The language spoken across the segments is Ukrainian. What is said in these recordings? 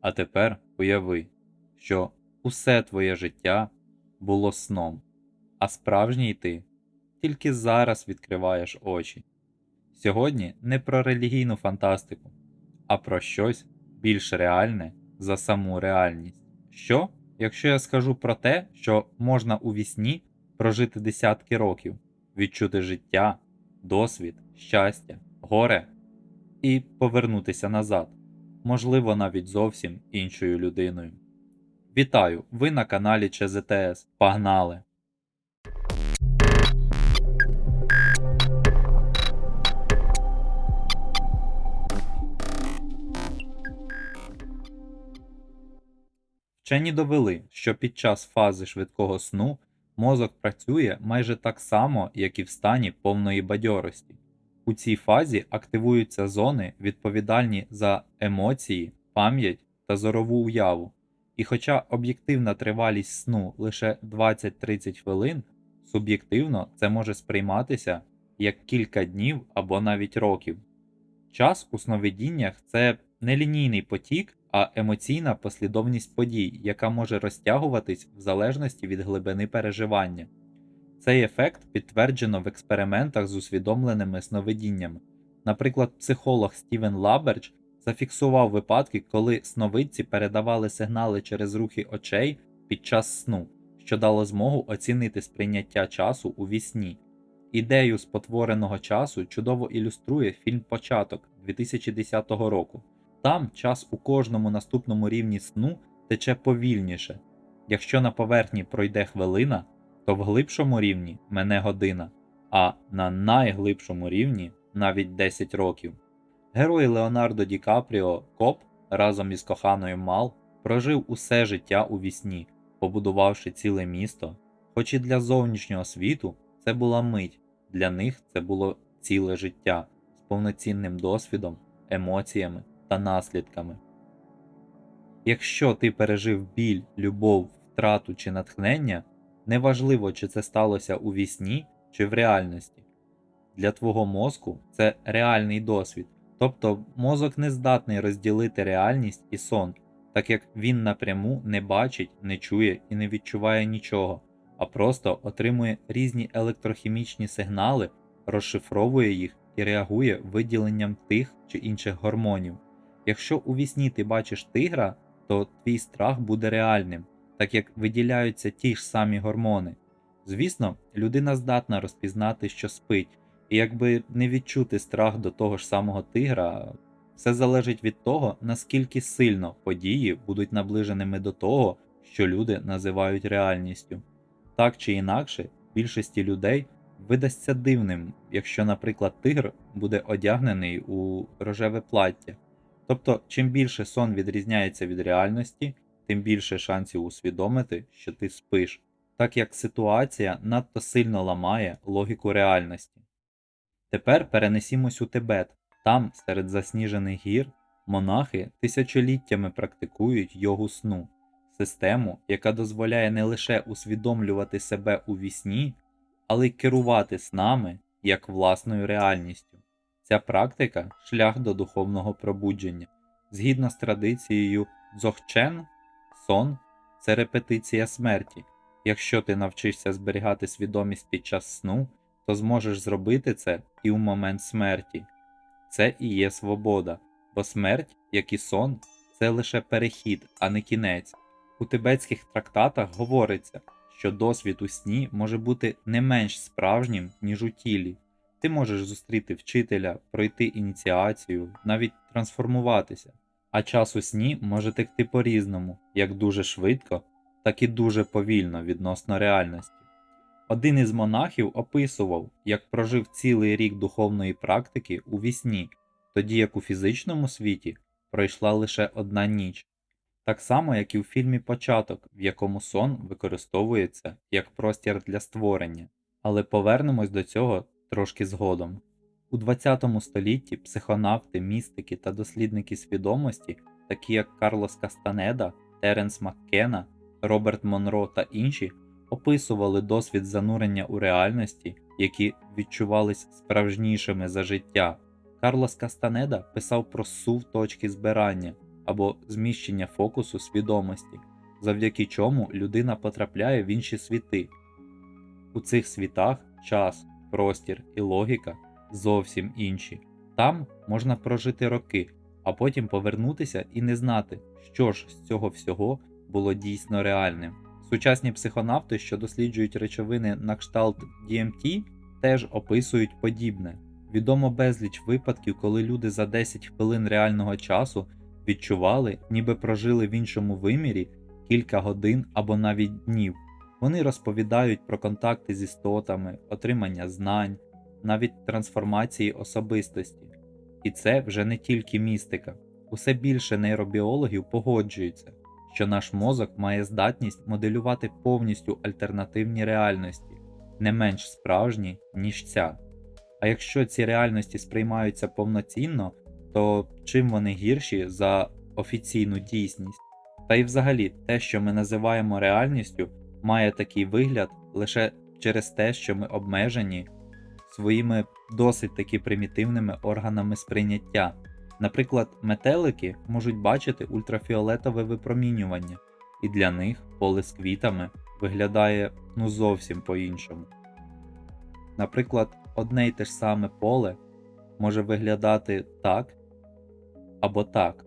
А тепер уяви, що усе твоє життя було сном, а справжній ти тільки зараз відкриваєш очі. Сьогодні не про релігійну фантастику, а про щось більш реальне за саму реальність. Що, якщо я скажу про те, що можна у вісні прожити десятки років, відчути життя, досвід, щастя, горе і повернутися назад, можливо, навіть зовсім іншою людиною. Вітаю! Ви на каналі ЧЗТС. Погнали! Вчені довели, що під час фази швидкого сну мозок працює майже так само, як і в стані повної бадьорості. У цій фазі активуються зони, відповідальні за емоції, пам'ять та зорову уяву. І хоча об'єктивна тривалість сну лише 20-30 хвилин, суб'єктивно це може сприйматися як кілька днів або навіть років. Час у сновидіннях це не лінійний потік, а емоційна послідовність подій, яка може розтягуватись в залежності від глибини переживання. Цей ефект підтверджено в експериментах з усвідомленими сновидіннями. Наприклад, психолог Стівен Лаберч зафіксував випадки, коли сновидці передавали сигнали через рухи очей під час сну, що дало змогу оцінити сприйняття часу у вісні. Ідею спотвореного часу чудово ілюструє фільм Початок 2010 року. Там час у кожному наступному рівні сну тече повільніше. Якщо на поверхні пройде хвилина, то в глибшому рівні мене година, а на найглибшому рівні навіть 10 років. Герой Леонардо Ді Капріо Коп разом із коханою Мал прожив усе життя у вісні, побудувавши ціле місто. Хоч і для зовнішнього світу це була мить, для них це було ціле життя з повноцінним досвідом, емоціями та наслідками. Якщо ти пережив біль, любов, втрату чи натхнення, неважливо, чи це сталося у вісні чи в реальності. Для твого мозку це реальний досвід, тобто мозок не здатний розділити реальність і сон, так як він напряму не бачить, не чує і не відчуває нічого, а просто отримує різні електрохімічні сигнали, розшифровує їх і реагує виділенням тих чи інших гормонів. Якщо у вісні ти бачиш тигра, то твій страх буде реальним, так як виділяються ті ж самі гормони. Звісно, людина здатна розпізнати, що спить, і якби не відчути страх до того ж самого тигра, все залежить від того, наскільки сильно події будуть наближеними до того, що люди називають реальністю. Так чи інакше, більшості людей видасться дивним, якщо, наприклад, тигр буде одягнений у рожеве плаття. Тобто, чим більше сон відрізняється від реальності, тим більше шансів усвідомити, що ти спиш, так як ситуація надто сильно ламає логіку реальності. Тепер перенесімось у Тибет. Там, серед засніжених гір, монахи тисячоліттями практикують йогу сну, систему, яка дозволяє не лише усвідомлювати себе у вісні, але й керувати снами як власною реальністю. Ця практика шлях до духовного пробудження. Згідно з традицією Дзогчен, сон це репетиція смерті. Якщо ти навчишся зберігати свідомість під час сну, то зможеш зробити це і у момент смерті. Це і є свобода, бо смерть, як і сон, це лише перехід, а не кінець. У тибетських трактатах говориться, що досвід у сні може бути не менш справжнім, ніж у тілі. Ти можеш зустріти вчителя, пройти ініціацію, навіть трансформуватися. А час у сні може текти по-різному, як дуже швидко, так і дуже повільно відносно реальності. Один із монахів описував, як прожив цілий рік духовної практики у вісні, тоді як у фізичному світі пройшла лише одна ніч, так само, як і в фільмі Початок, в якому сон використовується як простір для створення. Але повернемось до цього трошки згодом. У ХХ столітті психонавти, містики та дослідники свідомості, такі як Карлос Кастанеда, Теренс Маккена, Роберт Монро та інші, описували досвід занурення у реальності, які відчувались справжнішими за життя. Карлос Кастанеда писав про сув точки збирання, або зміщення фокусу свідомості, завдяки чому людина потрапляє в інші світи. У цих світах час, простір і логіка зовсім інші. Там можна прожити роки, а потім повернутися і не знати, що ж з цього всього було дійсно реальним. Сучасні психонавти, що досліджують речовини на кшталт DMT, теж описують подібне. Відомо безліч випадків, коли люди за 10 хвилин реального часу відчували, ніби прожили в іншому вимірі кілька годин або навіть днів. Вони розповідають про контакти з істотами, отримання знань, навіть трансформації особистості. І це вже не тільки містика. Усе більше нейробіологів погоджуються, що наш мозок має здатність моделювати повністю альтернативні реальності, не менш справжні, ніж ця. А якщо ці реальності сприймаються повноцінно, то чим вони гірші за офіційну дійсність? Та й взагалі те, що ми називаємо реальністю, має такий вигляд лише через те, що ми обмежені своїми досить таки примітивними органами сприйняття. Наприклад, метелики можуть бачити ультрафіолетове випромінювання, і для них поле з квітами виглядає ну зовсім по-іншому. Наприклад, одне й те ж саме поле може виглядати так або так.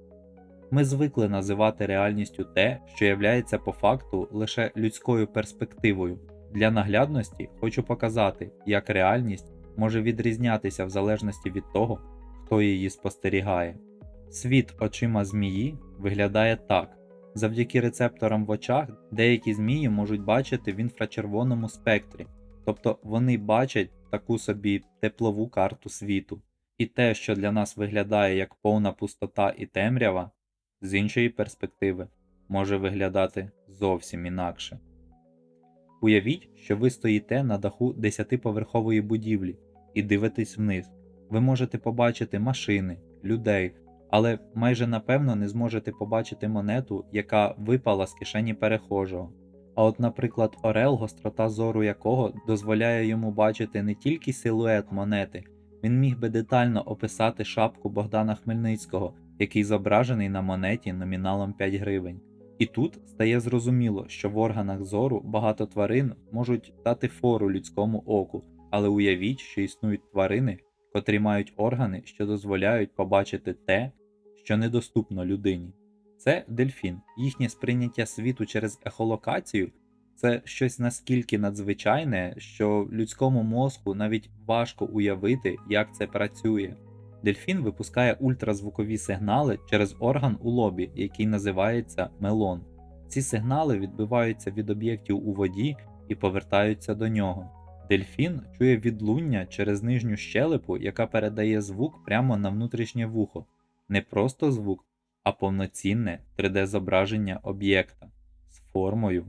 Ми звикли називати реальністю те, що являється по факту лише людською перспективою. Для наглядності хочу показати, як реальність може відрізнятися в залежності від того, хто її спостерігає. Світ очима змії виглядає так. Завдяки рецепторам в очах деякі змії можуть бачити в інфрачервоному спектрі, тобто вони бачать таку собі теплову карту світу. І те, що для нас виглядає як повна пустота і темрява, з іншої перспективи може виглядати зовсім інакше. Уявіть, що ви стоїте на даху 10-поверхової будівлі і дивитесь вниз. Ви можете побачити машини, людей, але майже напевно не зможете побачити монету, яка випала з кишені перехожого. А от, наприклад, Орел, гострота зору якого дозволяє йому бачити не тільки силует монети, він міг би детально описати шапку Богдана Хмельницького, який зображений на монеті номіналом 5 гривень. І тут стає зрозуміло, що в органах зору багато тварин можуть дати фору людському оку, але уявіть, що існують тварини, котрі мають органи, що дозволяють побачити те, що недоступно людині. Це дельфін. Їхнє сприйняття світу через ехолокацію це щось наскільки надзвичайне, що людському мозку навіть важко уявити, як це працює. Дельфін випускає ультразвукові сигнали через орган у лобі, який називається мелон. Ці сигнали відбиваються від об'єктів у воді і повертаються до нього. Дельфін чує відлуння через нижню щелепу, яка передає звук прямо на внутрішнє вухо, не просто звук, а повноцінне 3D-зображення об'єкта з формою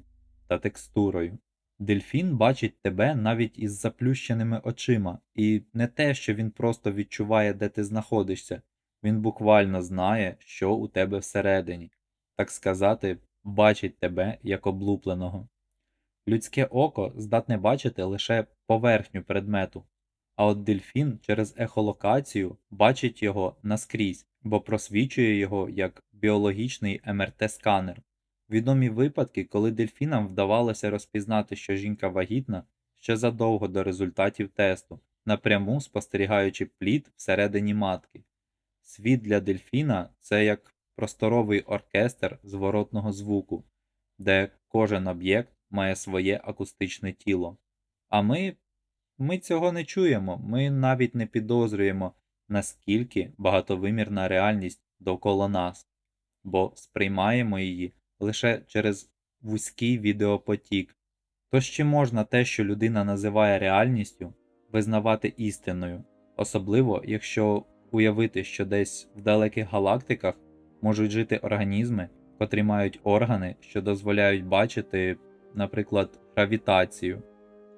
та текстурою. Дельфін бачить тебе навіть із заплющеними очима, і не те, що він просто відчуває, де ти знаходишся, він буквально знає, що у тебе всередині, так сказати, бачить тебе як облупленого. Людське око здатне бачити лише поверхню предмету, а от дельфін через ехолокацію бачить його наскрізь, бо просвічує його як біологічний МРТ-сканер. Відомі випадки, коли дельфінам вдавалося розпізнати, що жінка вагітна ще задовго до результатів тесту, напряму спостерігаючи плід всередині матки. Світ для дельфіна це як просторовий оркестр зворотного звуку, де кожен об'єкт має своє акустичне тіло. А ми, ми цього не чуємо, ми навіть не підозрюємо, наскільки багатовимірна реальність довкола нас, бо сприймаємо її лише через вузький відеопотік. Тож чи можна те, що людина називає реальністю, визнавати істиною, особливо якщо уявити, що десь в далеких галактиках можуть жити організми, котрі мають органи, що дозволяють бачити, наприклад, гравітацію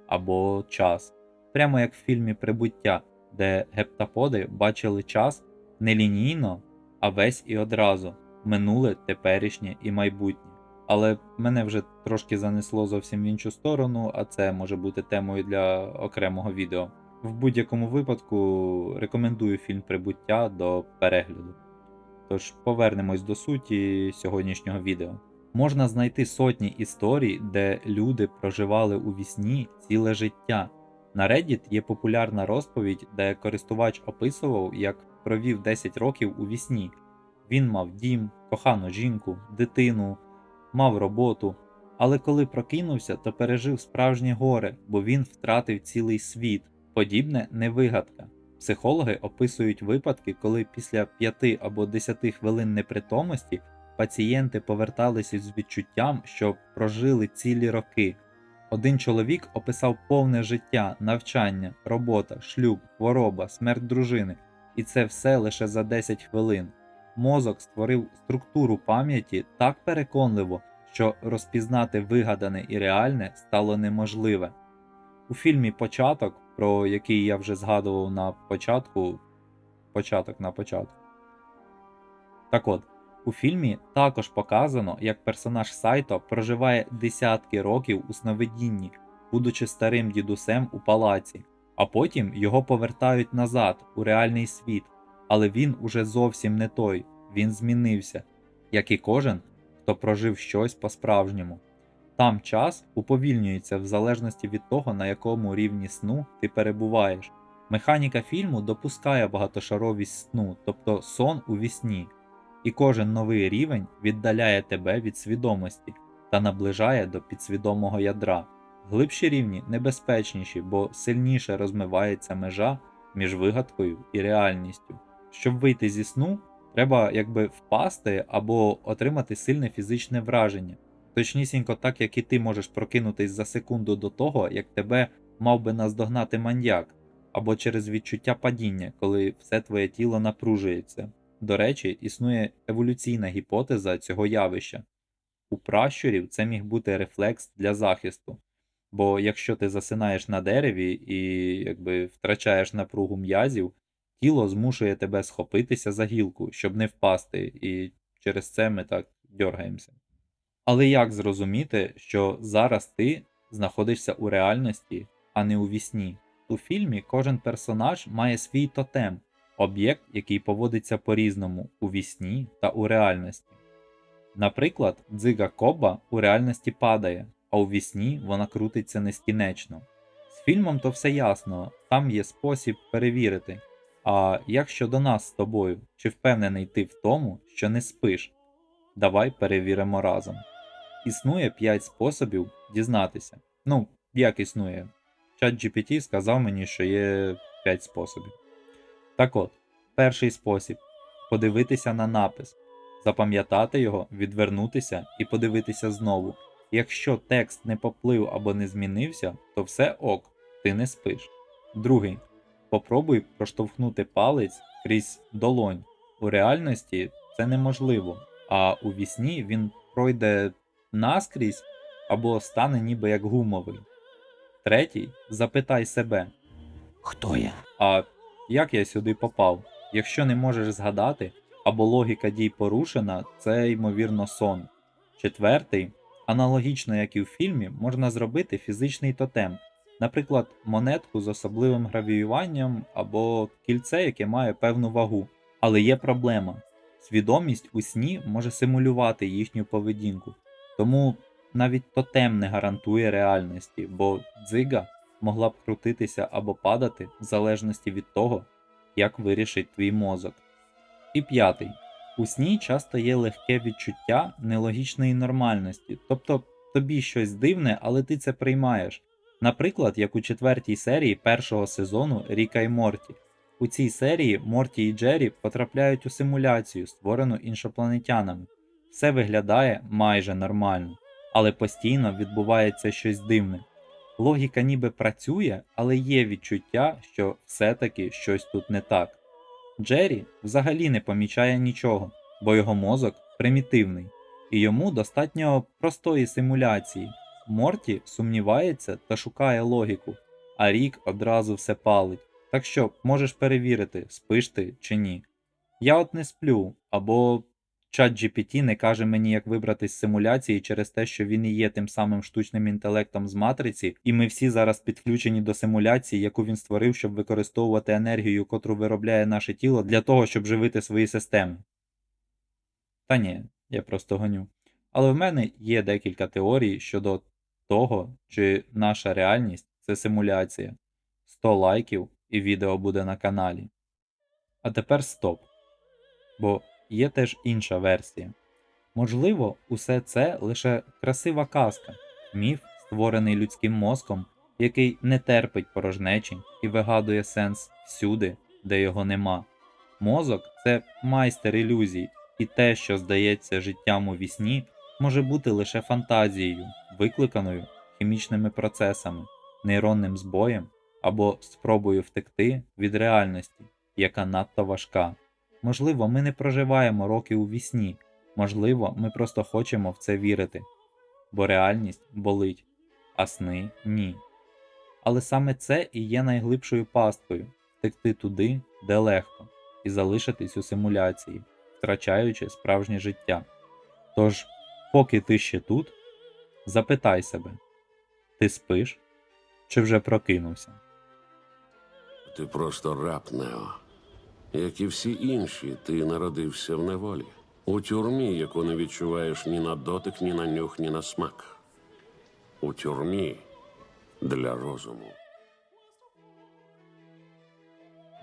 або час, прямо як в фільмі Прибуття, де гептаподи бачили час не лінійно, а весь і одразу минуле, теперішнє і майбутнє. Але мене вже трошки занесло зовсім в іншу сторону, а це може бути темою для окремого відео. В будь-якому випадку рекомендую фільм Прибуття до перегляду. Тож повернемось до суті сьогоднішнього відео. Можна знайти сотні історій, де люди проживали у вісні ціле життя. На Reddit є популярна розповідь, де користувач описував, як провів 10 років у вісні. Він мав дім, кохану жінку, дитину, мав роботу. Але коли прокинувся, то пережив справжнє горе, бо він втратив цілий світ. Подібне не вигадка. Психологи описують випадки, коли після 5 або 10 хвилин непритомності пацієнти поверталися з відчуттям, що прожили цілі роки. Один чоловік описав повне життя, навчання, робота, шлюб, хвороба, смерть дружини, і це все лише за 10 хвилин. Мозок створив структуру пам'яті так переконливо, що розпізнати вигадане і реальне стало неможливе. У фільмі Початок, про який я вже згадував на початку. Початок на початку. Так от, у фільмі також показано, як персонаж Сайто проживає десятки років у сновидінні, будучи старим дідусем у палаці, а потім його повертають назад у реальний світ, але він уже зовсім не той, він змінився, як і кожен, хто прожив щось по-справжньому. Там час уповільнюється в залежності від того, на якому рівні сну ти перебуваєш. Механіка фільму допускає багатошаровість сну, тобто сон у вісні, і кожен новий рівень віддаляє тебе від свідомості та наближає до підсвідомого ядра. Глибші рівні небезпечніші, бо сильніше розмивається межа між вигадкою і реальністю. Щоб вийти зі сну, треба якби впасти або отримати сильне фізичне враження. Точнісінько так, як і ти можеш прокинутись за секунду до того, як тебе мав би наздогнати маньяк, або через відчуття падіння, коли все твоє тіло напружується. До речі, існує еволюційна гіпотеза цього явища. У пращурів це міг бути рефлекс для захисту. Бо якщо ти засинаєш на дереві і якби втрачаєш напругу м'язів, тіло змушує тебе схопитися за гілку, щоб не впасти, і через це ми так дергаємося. Але як зрозуміти, що зараз ти знаходишся у реальності, а не у вісні? У фільмі кожен персонаж має свій тотем, об'єкт, який поводиться по-різному у вісні та у реальності. Наприклад, дзига Коба у реальності падає, а у вісні вона крутиться нескінечно. З фільмом то все ясно, там є спосіб перевірити. А як щодо нас з тобою, чи впевнений ти в тому, що не спиш? Давай перевіримо разом. Існує 5 способів дізнатися. Ну, як існує? ChatGPT сказав мені, що є 5 способів. Так от, перший спосіб подивитися на напис, запам'ятати його, відвернутися і подивитися знову. Якщо текст не поплив або не змінився, то все ок, ти не спиш. Другий. Попробуй проштовхнути палець крізь долонь. У реальності це неможливо, а у вісні він пройде наскрізь або стане ніби як гумовий. Третій. Запитай себе, Хто я? а як я сюди попав? Якщо не можеш згадати, або логіка дій порушена, це ймовірно сон. Четвертий, аналогічно як і в фільмі, можна зробити фізичний тотем, наприклад, монетку з особливим гравіюванням або кільце, яке має певну вагу. Але є проблема: свідомість у сні може симулювати їхню поведінку, тому навіть тотем не гарантує реальності, бо дзига могла б крутитися або падати в залежності від того, як вирішить твій мозок. І п'ятий. У сні часто є легке відчуття нелогічної нормальності, тобто тобі щось дивне, але ти це приймаєш. Наприклад, як у четвертій серії першого сезону Ріка і Морті. У цій серії Морті і Джері потрапляють у симуляцію, створену іншопланетянами. Все виглядає майже нормально, але постійно відбувається щось дивне. Логіка ніби працює, але є відчуття, що все-таки щось тут не так. Джері взагалі не помічає нічого, бо його мозок примітивний, і йому достатньо простої симуляції. Морті сумнівається та шукає логіку, а Рік одразу все палить. Так що можеш перевірити, спиш ти чи ні. Я от не сплю, або чат GPT не каже мені, як вибрати з симуляції через те, що він і є тим самим штучним інтелектом з матриці, і ми всі зараз підключені до симуляції, яку він створив, щоб використовувати енергію, котру виробляє наше тіло, для того, щоб живити свої системи. Та ні, я просто гоню. Але в мене є декілька теорій щодо того, чи наша реальність це симуляція. 100 лайків і відео буде на каналі. А тепер стоп. Бо є теж інша версія. Можливо, усе це лише красива казка, міф, створений людським мозком, який не терпить порожнечі і вигадує сенс всюди, де його нема. Мозок це майстер ілюзій, і те, що здається життям у вісні, може бути лише фантазією, викликаною хімічними процесами, нейронним збоєм або спробою втекти від реальності, яка надто важка. Можливо, ми не проживаємо роки у вісні, можливо, ми просто хочемо в це вірити, бо реальність болить, а сни ні. Але саме це і є найглибшою пасткою втекти туди, де легко, і залишитись у симуляції, втрачаючи справжнє життя. Тож, поки ти ще тут, запитай себе: ти спиш чи вже прокинувся? Ти просто раб, Нео. Як і всі інші, ти народився в неволі. У тюрмі, яку не відчуваєш ні на дотик, ні на нюх, ні на смак. У тюрмі для розуму.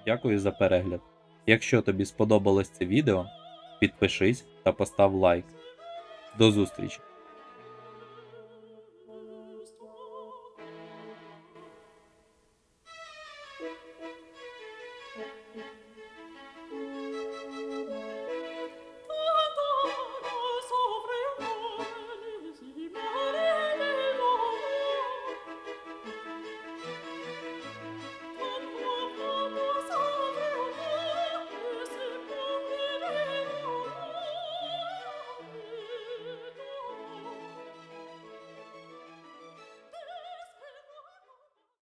Дякую за перегляд. Якщо тобі сподобалось це відео, підпишись та постав лайк. До зустрічі!